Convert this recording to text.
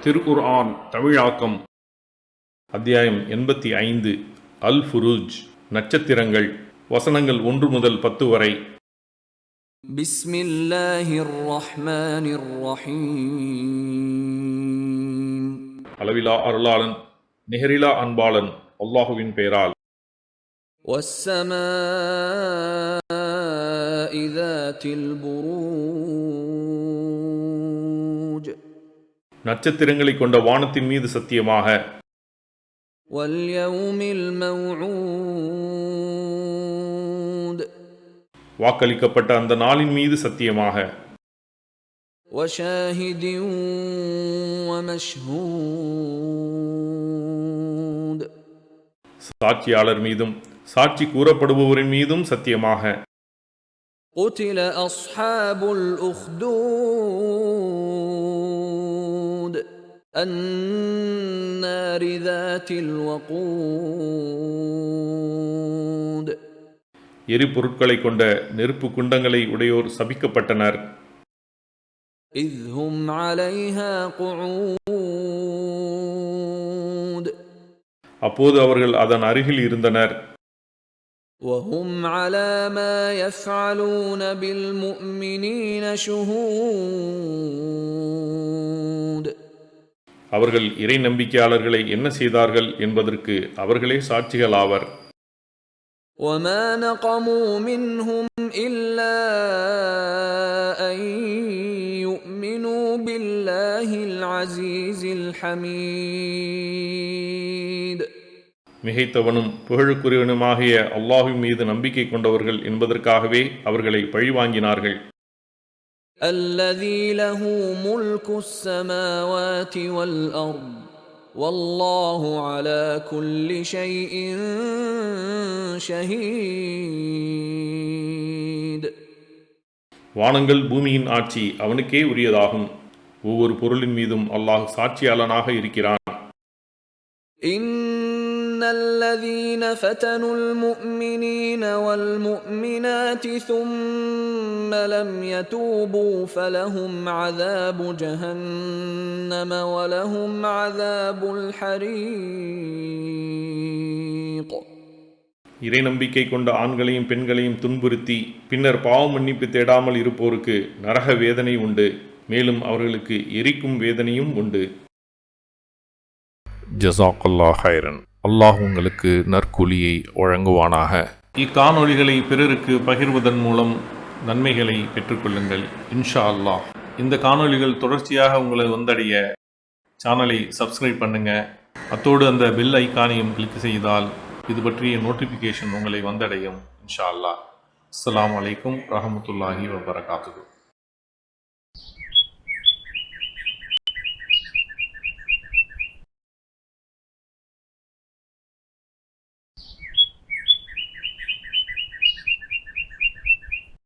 திருக்குர்ஆன் தமிழாக்கம் அத்தியாயம் எண்பத்தி ஐந்து அல் ஃபுரூஜ் நட்சத்திரங்கள் வசனங்கள் ஒன்று முதல் பத்து வரை بسم الله الرحمن الرحيم அளவிலா அருளாளன் நிகரிலா அன்பாளன் அல்லாஹுவின் பெயரால் والسماء ذات البروج நட்சத்திரங்களை கொண்ட வானத்தின் மீது சத்தியமாக واليوم الموعود வாக்களிக்கப்பட்ட அந்த நாளின் மீது சத்தியமாக وشاهد ومشهود சாட்சியாளர் மீதும் சாட்சி கூறப்படுபவரின் மீதும் சத்தியமாக قتل أصحاب الأخدود النار ذات الوقود எரிபொருட்களை கொண்ட நெருப்பு குண்டங்களை உடையோர் சபிக்கப்பட்டனர் إذ هم عليها قعود அப்போது அவர்கள் அதன் அருகில் இருந்தனர் وهم على ما يفعلون بالمؤمنين شهود அவர்கள் இறை நம்பிக்கையாளர்களை என்ன செய்தார்கள் என்பதற்கு அவர்களே சாட்சிகளாவர் وما نقموا منهم إلا أن يؤمنوا بالله العزيز الحميد மிகைத்தவனும் புகழுக்குரியவனுமாகிய அல்லாஹ்வின் மீது நம்பிக்கை கொண்டவர்கள் என்பதற்காகவே அவர்களை பழிவாங்கினார்கள் الذي له ملك السماوات والأرض والله على كل شيء شهيد வானங்கள் பூமியின் ஆட்சி அவனுக்கே உரியதாகும் ஒவ்வொரு பொருளின் மீதும் அல்லாஹ் சாட்சியாளனாக இருக்கிறான் إن الذين فتنوا المؤمنين والمؤمنات ثم لم يتوبوا فلهم عذاب جهنم ولهم عذاب الحريق இறை நம்பிக்கை கொண்ட ஆண்களையும் பெண்களையும் துன்புறுத்தி பின்னர் பாவ மன்னிப்பு தேடாமல் இருப்போருக்கு நரக வேதனை உண்டு மேலும் அவர்களுக்கு எரிக்கும் வேதனையும் உண்டு ஜசாக்கல்லா ஹைரன் அல்லாஹ் உங்களுக்கு நற்கூலியை வழங்குவானாக. இக்காணொளிகளை பிறருக்கு பகிர்வதன் மூலம் நன்மைகளை பெற்றுக்கொள்ளுங்கள் இன்ஷா அல்லாஹ். இந்த காணொளிகள் தொடர்ச்சியாக உங்களை வந்தடைய சேனலை சப்ஸ்கிரைப் பண்ணுங்க. அத்தோடு அந்த பெல் ஐக்கானையும் கிளிக் செய்தால் இது பற்றிய நோட்டிஃபிகேஷன் உங்களை வந்தடையும் இன்ஷா அல்லாஹ். அஸ்லாம் வலைக்கம் ரஹமத்துல்லாஹி வபரகாத்துக்கு